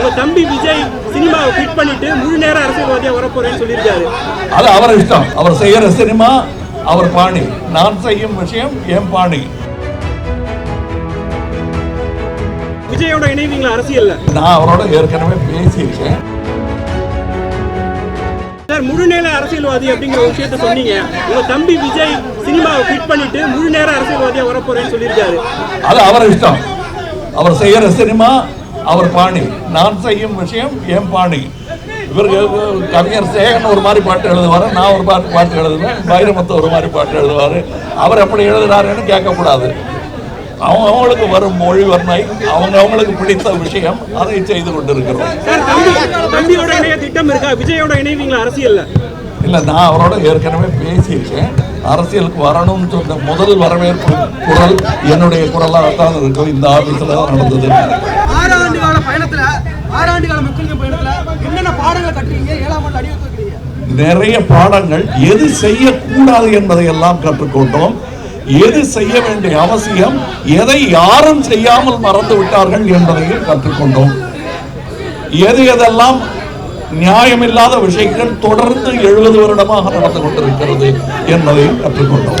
உங்க தம்பி விஜய் சினிமாவை குவிட் பண்ணிட்டு முழு நேர அரசியல்வாதியா வரப்போறேன்னு சொல்லியிருக்காரு. அது அவர் இஷ்டம். அவர் செய்யற சினிமா அவர் பாணி. நான் செய்யும் விஷயம் என் பாணி. விஜயோட இணைவீங்களா அரசியல்ல? நான் அவரோட ஏற்கனவே பேசியிருக்கேன். சார் முழு நேர அரசியல்வாதி அப்படிங்கிற ஒரு விஷயத்த சொன்னீங்க. உங்க தம்பி விஜய் சினிமாவை குவிட் பண்ணிட்டு முழு நேர அரசியல்வாதியா வரப்போறேன்னு சொல்லியிருக்காரு. அது அவர் இஷ்டம். அவர் செய்யற சினிமா அவர் பாணி. நான் செய்யும் விஷயம் என் பாணி. இவருக்கு கவிஞர் சேகன் ஒரு மாதிரி பாட்டு எழுதுவார் நான் ஒரு பாட்டு பாட்டு எழுதுவேன் வைரமுத்து ஒரு மாதிரி பாட்டு எழுதுவார். அவர் எப்படி எழுதுறாருன்னு கேட்கக்கூடாது. அவங்க அவங்களுக்கு வரும் மொழி வர்ணை அவங்க அவங்களுக்கு பிடித்த விஷயம் அதை செய்து கொண்டிருக்கிறோம். திட்டம் இருக்கா? விஜயோட இணைவீங்களா அரசியல்ல? இல்லை நான் அவரோட ஏற்கனவே பேசியிருக்கேன். அரசியலுக்கு வரணும்னு சொன்ன முதல் வரவேற்பு குரல் என்னுடைய குரலாக தான் இருக்கும். இந்த ஆபீஸில் தான் நடந்தது. பயணத்துல ஆறு ஆண்டு கால மக்கள் பயணத்துல என்னென்ன பாடங்கள் கட்டுறீங்க ஏழாம் ஆண்டு வைக்கிறீங்க. நிறைய பாடங்கள் எது செய்யக்கூடாது என்பதை எல்லாம் கற்றுக்கொண்டோம். எது செய்ய வேண்டிய அவசியம் எதை யாரும் செய்யாமல் மறந்து விட்டார்கள் என்பதையும் கற்றுக்கொண்டோம். எது எதெல்லாம் நியாயமில்லாத விஷயங்கள் தொடர்ந்து எழுபது வருடமாக நடந்து கொண்டிருக்கிறது என்பதையும் கற்றுக்கொண்டோம்.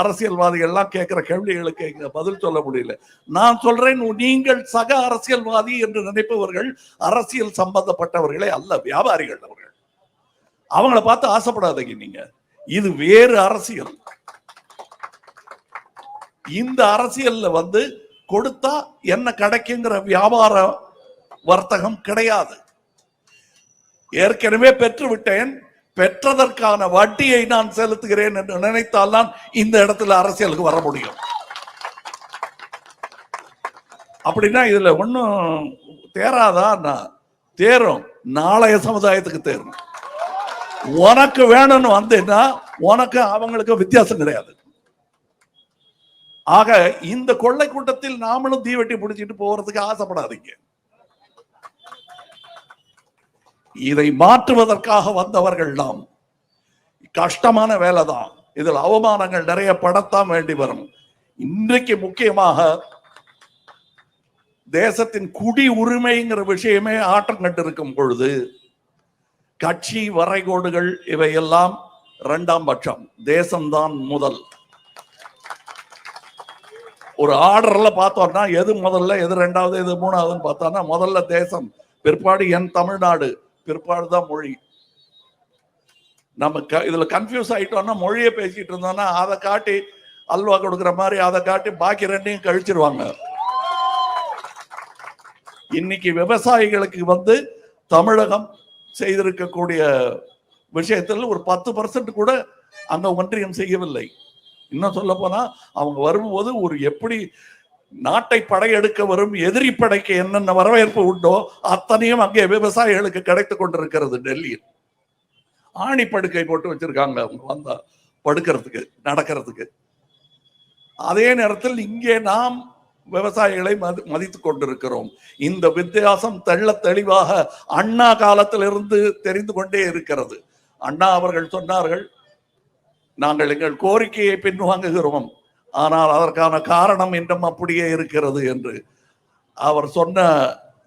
அரசியல்வாதிகள்லாம் கேட்கிற கேள்விகளுக்கு இங்க பதில் சொல்ல முடியல. நான் சொல்றேன் நீங்கள் சக அரசியல்வாதி என்று நினைப்பவர்கள் அரசியல் சம்பந்தப்பட்டவர்களே அல்ல வியாபாரிகள் அவர்கள். அவங்கள பார்த்து ஆசைப்படாதீங்க நீங்க. இது வேறு அரசியல். இந்த அரசியல்ல வந்து கொடுத்தா என்ன கிடைக்குங்கிற வியாபார வர்த்தகம் கிடையாது. ஏற்கனவே பெற்று விட்டேன் பெற்றதற்கான வட்டியை நான் செலுத்துகிறேன் என்று நினைத்தால்தான் இந்த இடத்துல அரசியலுக்கு வர முடியும். அப்படின்னா இதுல ஒன்றும் தேராதா நான் தேரும். நாளைய சமுதாயத்துக்கு தேரும். உனக்கு வேணும்னு வந்தேன்னா உனக்கு அவங்களுக்கு வித்தியாசம் கிடையாது. ஆக இந்த கொள்ளை கூட்டத்தில் நாமளும் தீவெட்டி பிடிச்சிட்டு போறதுக்கு ஆசைப்படாதீங்க. இதை மாற்றுவதற்காக வந்தவர்கள் நாம். கஷ்டமான வேலை தான் இதில் அவமானங்கள் நிறைய படத்தான் வேண்டி வரும். இன்றைக்கு முக்கியமாக தேசத்தின் குடி உரிமைங்கிற விஷயமே ஆட்டம் கண்டிருக்கும் பொழுது கட்சி வரைகோடுகள் இவையெல்லாம் இரண்டாம் பட்சம். தேசம்தான் முதல். ஒரு ஆர்டர்ல பார்த்தோம்னா எது முதல்ல எது ரெண்டாவது எது மூணாவதுன்னு பார்த்தோம்னா முதல்ல தேசம். பிற்பாடு என் தமிழ்நாடு. பிற்பாடு தான் மொழி. நம்ம க- இதுல கன்ஃபியூஸ் ஆயிட்டோம்னா மொழியை பேசிட்டு இருந்தோம்னா அதை காட்டி அல்வா கொடுக்குற மாதிரி அதை காட்டி பாக்கி ரெண்டையும் கழிச்சிருவாங்க. இன்னைக்கு விவசாயிகளுக்கு வந்து தமிழகம் செய்திருக்கக்கூடிய விஷயத்தில் ஒரு பத்து பர்சன்ட் கூட அங்கே ஒன்றியம் செய்யவில்லை. இன்னும் சொல்ல போனா அவங்க வரும்போது ஒரு எப்படி நாட்டை படையெடுக்க வரும் எதிரி படைக்கு என்னென்ன வரவேற்பு உண்டோ அத்தனையும் அங்கே விவசாயிகளுக்கு கிடைத்து கொண்டிருக்கிறது டெல்லியில். ஆணி படுக்கை போட்டு வச்சிருக்காங்க அவங்க வந்தா படுக்கிறதுக்கு நடக்கிறதுக்கு. அதே நேரத்தில் இங்கே நாம் விவசாயிகளை மதி மதித்துக் கொண்டிருக்கிறோம். இந்த வித்தியாசம் தெள்ள தெளிவாக அண்ணா காலத்திலிருந்து தெரிந்து கொண்டே இருக்கிறது. அண்ணா அவர்கள் சொன்னார்கள் நாங்கள் எங்கள் கோரிக்கையை பின்வாங்குகிறோம். ஆனால் அதற்கான காரணம் இன்னும் அப்படியே இருக்கிறது என்று அவர் சொன்ன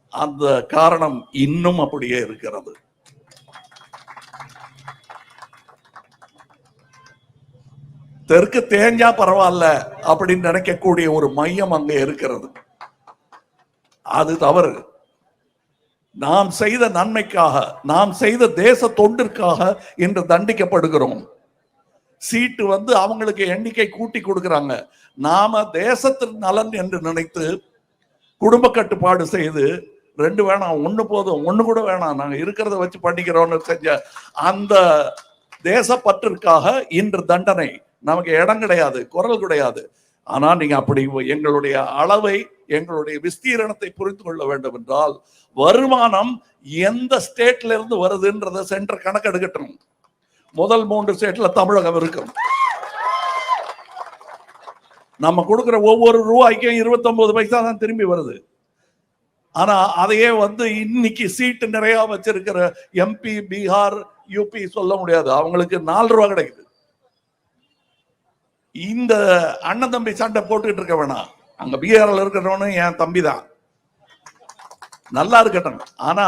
அந்த காரணம் இன்னும் அப்படியே இருக்கிறது. தெற்கு தேஞ்சா பரவாயில்ல அப்படின்னு நினைக்கக்கூடிய ஒரு மையம் அங்க இருக்கிறது. அது தவறு. நாம் செய்த நன்மைக்காக நாம் செய்த தேச தொண்டிற்காக இன்று தண்டிக்கப்படுகிறோம். சீட்டு வந்து அவங்களுக்கு எண்ணிக்கை கூட்டி கொடுக்குறாங்க. நாம தேசத்தின் நலன் என்று நினைத்து குடும்ப கட்டுப்பாடு செய்து ரெண்டு வேணாம் ஒண்ணு போதும் ஒண்ணு கூட வேணாம் நாங்க இருக்கிறத வச்சு பண்ணிக்கிறோம்னு செஞ்ச அந்த தேசப்பற்றிற்காக இன்று தண்டனை. நமக்கு இடம் கிடையாது குரல் கிடையாது. ஆனால் நீங்க அப்படி எங்களுடைய அளவை எங்களுடைய விஸ்தீரணத்தை புரிந்து கொள்ள வேண்டும் என்றால் வருமானம் எந்த ஸ்டேட்ல இருந்து வருதுன்றத சென்டர் கணக்கெடுக்கட்டும். முதல் மூன்று ஸ்டேட்ல தமிழகம் இருக்கும். நம்ம கொடுக்குற ஒவ்வொரு ரூபாய்க்கும் 29 பைசா தான் திரும்பி வருது. ஆனா அதையே வந்து இன்னைக்கு சீட்டு நிறைய வச்சிருக்கிற எம்பி பீகார் யூபி சொல்ல முடியாது. அவங்களுக்கு நாலு ரூபா கிடைக்குது. இந்த அண்ணன் தம்பி சண்டை போட்டுக்கிட்டு இருக்க வேணாம். அங்க பீகார்ல இருக்கிறவனும் என் தம்பி தான். நல்லா இருக்கட்டும். ஆனா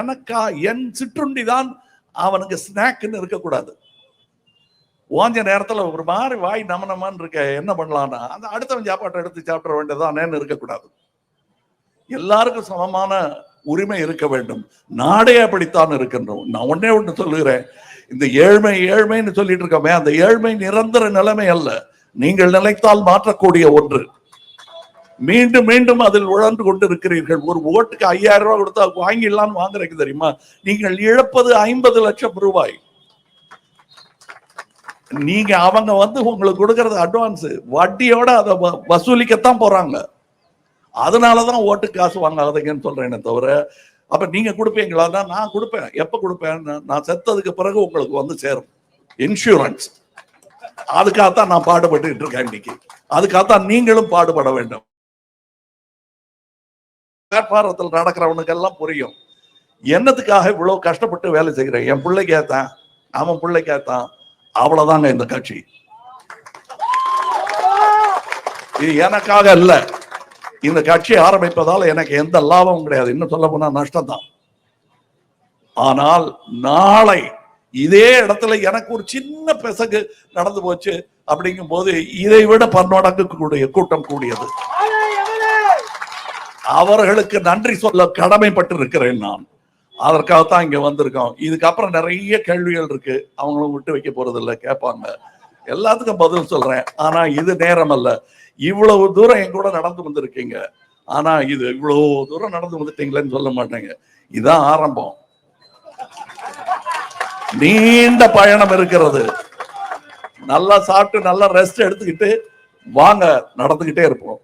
எனக்கா என் சிற்றுண்டி தான் அவனுக்கு ஸ்நாக்னு இருக்கக்கூடாது. ஓஞ்ச நேரத்தில் ஒரு மாதிரி வாய் நம இருக்க என்ன பண்ணலான்னா அந்த அடுத்தவன் சாப்பாட்டை எடுத்து சாப்பிட வேண்டியதானேன்னு இருக்கக்கூடாது. எல்லாருக்கும் சமமான உரிமை இருக்க வேண்டும். நாடே அப்படித்தான் இருக்கின்றோம். நான் ஒன்னே ஒன்று சொல்லுகிறேன். இந்த ஏழ்மை ஏழ்மைன்னு சொல்லிட்டு இருக்கோமே அந்த ஏழ்மை நிரந்தர நிலைமை அல்ல. நீங்கள் நினைத்தால் மாற்றக்கூடிய ஒன்று. மீண்டும் மீண்டும் அதில் உழந்து கொண்டு இருக்கிறீர்கள் ஒரு ஓட்டுக்கு ஐயாயிரம் ரூபாய் கொடுத்தா வாங்கிடலாம்னு வாங்குறீங்க தெரியுமா? நீங்கள் இழப்பது ஐம்பது லட்சம் ரூபாய். நீங்க அவங்க வந்து உங்களுக்கு கொடுக்கறது அட்வான்ஸ் வட்டியோட அதை வ- வசூலிக்கத்தான் போறாங்க. அதனாலதான் ஓட்டு காசு வாங்காதீங்கன்னு சொல்றேனே தவிர அப்ப நீங்க கொடுப்பீங்களா? நான் கொடுப்பேன். எப்ப கொடுப்பேன் நான் செத்ததுக்கு பிறகு உங்களுக்கு வந்து சேரும். இன்சூரன்ஸ் அதுக்காகத்தான் நான் பாடுபட்டுக்கிட்டு இருக்கேன் இன்னைக்கு. அதுக்காகத்தான் நீங்களும் பாடுபட வேண்டும். பிளாட்பாரத்தில் நடக்கிறவனுக்கெல்லாம் புரியும். என்னத்துக்காக இவ்வளவு கஷ்டப்பட்டு வேலை செய்கிறேன் என் பிள்ளை ஏத்தான் அவன் பிள்ளை ஏத்தான். அவ்வளவுதாங்க இந்த கட்சி. இது எனக்காக இல்ல இந்த கட்சி ஆரம்பிப்பதால் எனக்கு எந்த லாபமும் கிடையாது. இன்னும் சொல்ல போனா நஷ்டம் தான் ஆனால் நாளை இதே இடத்துல எனக்கு ஒரு சின்ன பிசகு நடந்து போச்சு. அப்படிங்கும் போது இதை விட பன்மடங்கு கூடிய கூட்டம் கூடியது. அவர்களுக்கு நன்றி சொல்ல கடமைப்பட்டு இருக்கிறேன் நான். அதற்காகத்தான் இங்க வந்திருக்கோம். இதுக்கப்புறம் நிறைய கேள்விகள் இருக்கு. அவங்களும் விட்டு வைக்க போறது இல்லை கேட்பாங்க. எல்லாத்துக்கும் பதில் சொல்றேன். ஆனா இது நேரம் அல்ல இவ்வளவு தூரம் என் கூட நடந்து வந்திருக்கீங்க. ஆனா இது இவ்வளவு தூரம் நடந்து வந்துட்டீங்களேன்னு சொல்ல மாட்டேங்க. இதான் ஆரம்பம். நீண்ட பயணம் இருக்கிறது. நல்லா சாப்பிட்டு நல்லா ரெஸ்ட் எடுத்துக்கிட்டு வாங்க நடந்துகிட்டே இருப்போம்.